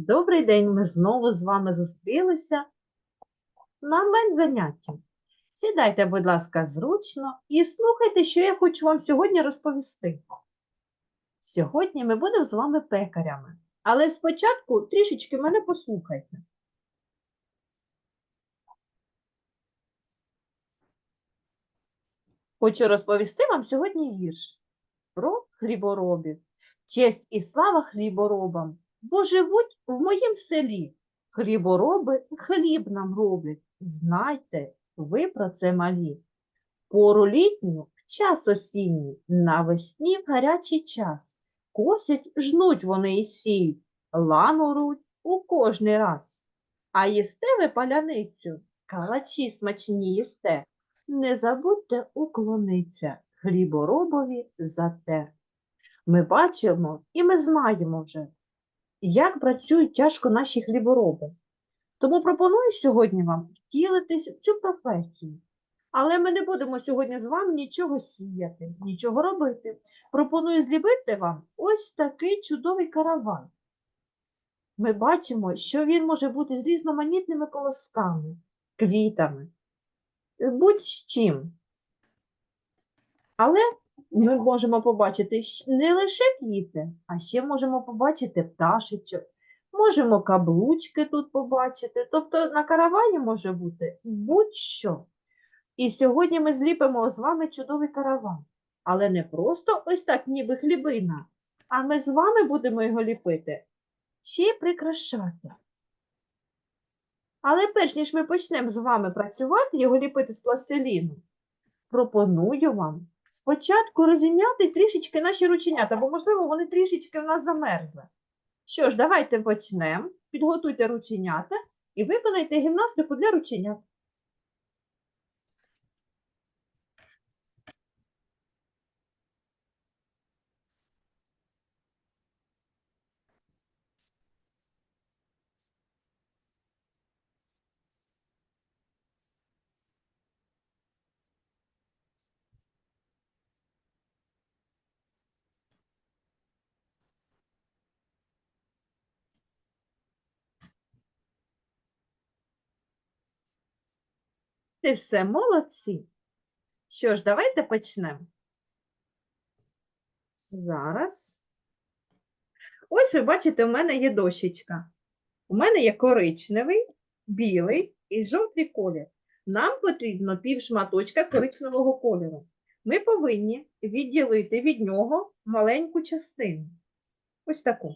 Добрий день, ми знову з вами зустрілися на онлайн-занятті. Сідайте, будь ласка, зручно і слухайте, що я хочу вам сьогодні розповісти. Сьогодні ми будемо з вами пекарями, але спочатку трішечки мене послухайте. Хочу розповісти вам сьогодні вірш про хліборобів. Честь і слава хліборобам, бо живуть в моїм селі. Хлібороби хліб нам роблять. Знайте, ви про це малі. Пору літню, в час осінній, навесні в гарячий час. Косять, жнуть вони і сіють, лану руть у кожний раз. А їсте ви паляницю, калачі смачні їсте. Не забудьте уклониться хліборобові за те. Ми бачимо і ми знаємо вже, як працюють тяжко наші хлібороби. Тому пропоную сьогодні вам втілитись в цю професію. Але ми не будемо сьогодні з вами нічого сіяти, нічого робити. Пропоную зліпити вам ось такий чудовий каравай. Ми бачимо, що він може бути з різноманітними колосками, квітами, будь-з чим. Але ми можемо побачити не лише квіти, а ще можемо побачити пташечок, можемо каблучки тут побачити. Тобто на каравані може бути будь-що. І сьогодні ми зліпимо з вами чудовий караван. Але не просто ось так, ніби хлібина, а ми з вами будемо його ліпити, ще й прикрашати. Але перш ніж ми почнемо з вами працювати, його ліпити з пластиліну, пропоную вам спочатку розім'яти трішечки наші рученята, бо, можливо, вони трішечки в нас замерзли. Що ж, давайте почнемо. Підготуйте рученята і виконайте гімнастику для рученят. Ти все молодці. Що ж, давайте почнемо. Зараз. Ось ви бачите, у мене є дощечка. У мене є коричневий, білий і жовтий колір. Нам потрібно пів шматочка коричневого кольору. Ми повинні відділити від нього маленьку частину. Ось таку.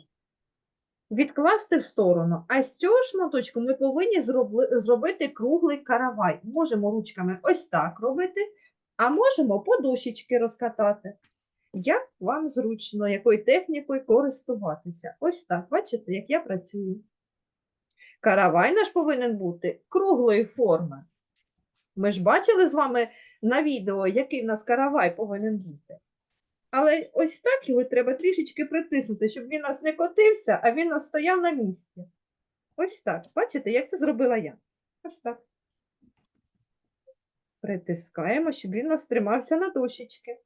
Відкласти в сторону. А з цього шматочку ми повинні зробити круглий каравай. Можемо ручками ось так робити, а можемо подушечки розкатати. Як вам зручно, якою технікою користуватися? Ось так, бачите, як я працюю. Каравай наш повинен бути круглої форми. Ми ж бачили з вами на відео, який в нас каравай повинен бути. Але ось так його треба трішечки притиснути, щоб він нас не котився, а він нас стояв на місці. Ось так. Бачите, як це зробила я? Ось так. Притискаємо, щоб він нас тримався на дощечки.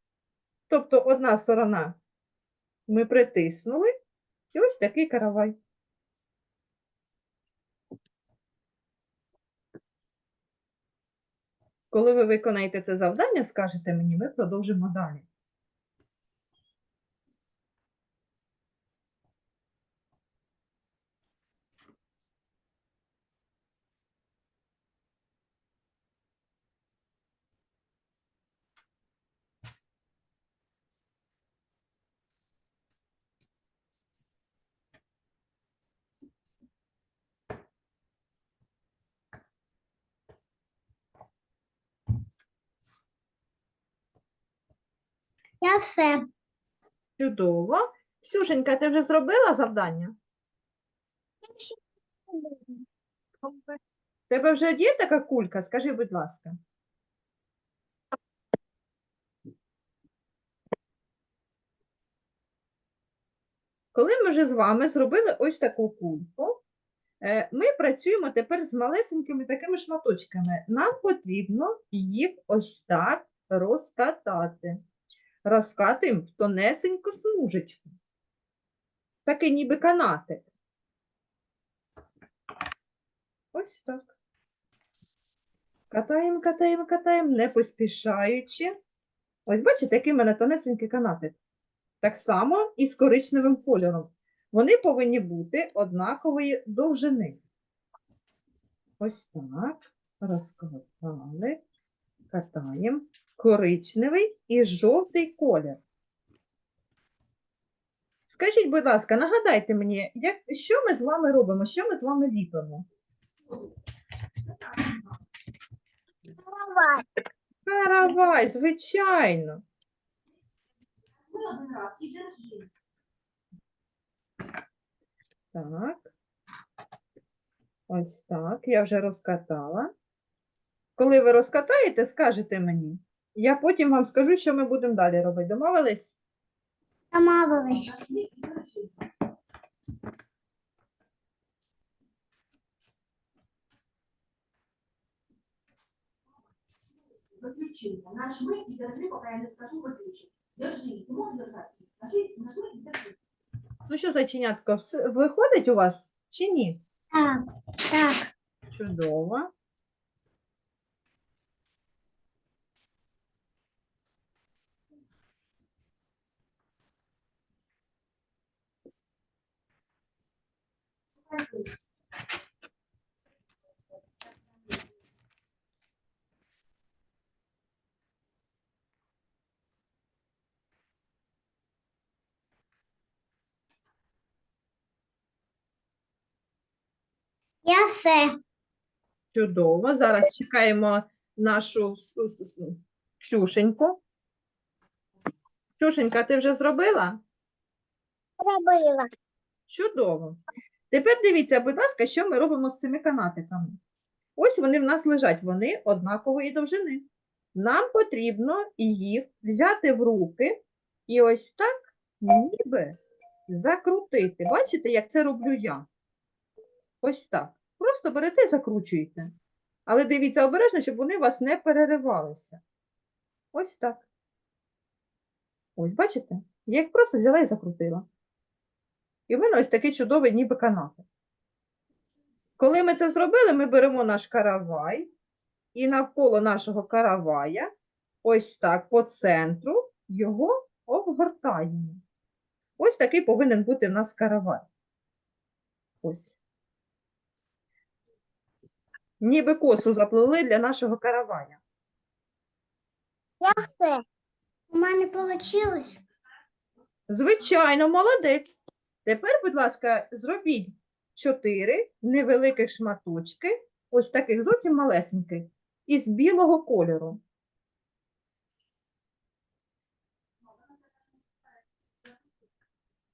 Тобто одна сторона ми притиснули, і ось такий каравай. Коли ви виконаєте це завдання, скажете мені, ми продовжимо далі. Все. Чудово. Ксюшенька, ти вже зробила завдання? Тебе вже є така кулька? Скажи, будь ласка. Коли ми вже з вами зробили ось таку кульку, е, ми працюємо тепер з малесенькими такими шматочками. Нам потрібно їх ось так розкатати. Розкатуємо в тонесеньку смужечку. Такий ніби канатик. Ось так. Катаємо, катаємо, катаємо, не поспішаючи. Ось бачите, який в мене тонесенький канатик. Так само і з коричневим кольором. Вони повинні бути однакової довжини. Ось так. Розкладали, катаємо. Коричневий і жовтий колір. Скажіть, будь ласка, нагадайте мені, як, що ми з вами робимо? Що ми з вами ліпимо? Каравай, Каравай, звичайно. Так. Ось так. Я вже розкатала. Коли ви розкатаєте, скажете мені. Я потім вам скажу, що ми будемо далі робити. Домовились? Домовились. Нажми і держи. Выключи. Нажми и держи, пока я не скажу выключи. Держи. Ты можешь держать? Нажми, нажми и держи. Ну що, зайченятко, вс- виходить у вас чи ні? Так, так. Чудово. Я все. Чудово. Зараз чекаємо нашу с- с- с- Ксюшеньку. Ксюшенька, ти вже зробила? Зробила. Чудово. Тепер дивіться, будь ласка, що ми робимо з цими канатиками. Ось вони в нас лежать, вони однакової довжини. Нам потрібно їх взяти в руки і ось так ніби закрутити. Бачите, як це роблю я? Ось так. Просто берете і закручуєте. Але дивіться обережно, щоб вони у вас не переривалися. Ось так. Ось, бачите? Я їх просто взяла і закрутила. І в мене ось такий чудовий ніби канатик. Коли ми це зробили, ми беремо наш каравай і навколо нашого каравая, ось так по центру, його обгортаємо. Ось такий повинен бути в нас каравай. Ось. Ніби косу заплели для нашого каравая. Я все. У мене вийшло. Звичайно, молодець. Тепер, будь ласка, зробіть чотири невеликих шматочки, ось таких зовсім малесеньких, із білого кольору.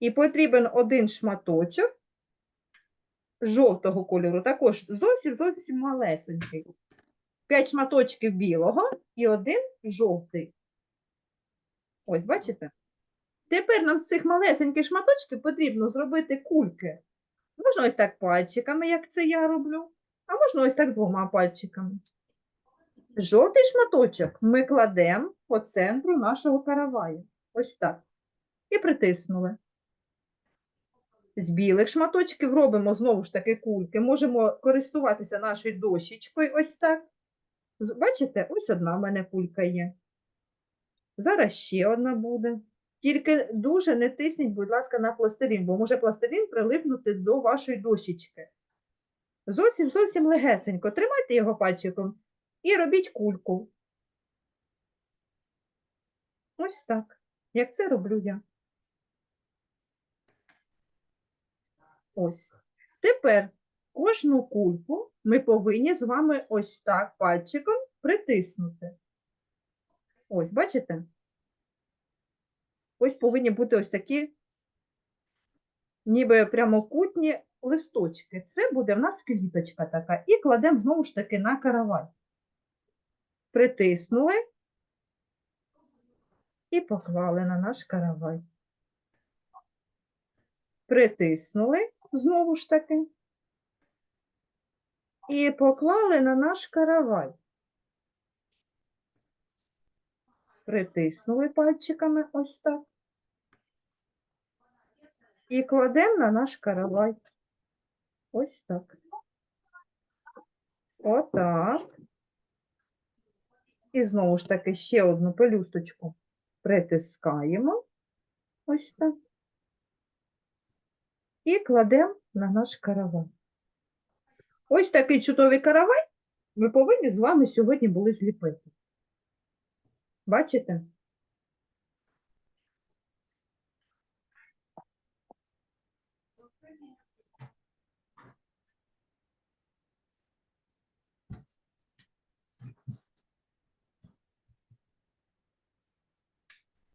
І потрібен один шматочок жовтого кольору, також зовсім зовсім малесенький. П'ять шматочків білого і один жовтий. Ось, бачите? Тепер нам з цих малесеньких шматочків потрібно зробити кульки. Можна ось так пальчиками, як це я роблю, а можна ось так двома пальчиками. Жовтий шматочок ми кладемо по центру нашого караваю. Ось так. І притиснули. З білих шматочків робимо знову ж таки кульки. Можемо користуватися нашою дощечкою. Ось так. Бачите, ось одна в мене кулька є. Зараз ще одна буде. Тільки дуже не тисніть, будь ласка, на пластилін, бо може пластилін прилипнути до вашої дощечки. Зовсім зовсім легесенько. Тримайте його пальчиком і робіть кульку. Ось так. Як це роблю я. Ось. Тепер кожну кульку ми повинні з вами ось так пальчиком притиснути. Ось, бачите? Ось повинні бути ось такі, ніби прямокутні листочки. Це буде в нас квіточка така. І кладемо знову ж таки на каравай. Притиснули і поклали на наш каравай. Притиснули знову ж таки. І поклали на наш каравай. Притиснули пальчиками ось так. І кладемо на наш каравай. Ось так. Отак. І знову ж таки ще одну пелюсточку притискаємо. Ось так. І кладемо на наш каравай. Ось такий чудовий каравай ми повинні з вами сьогодні були зліпити. Бачите?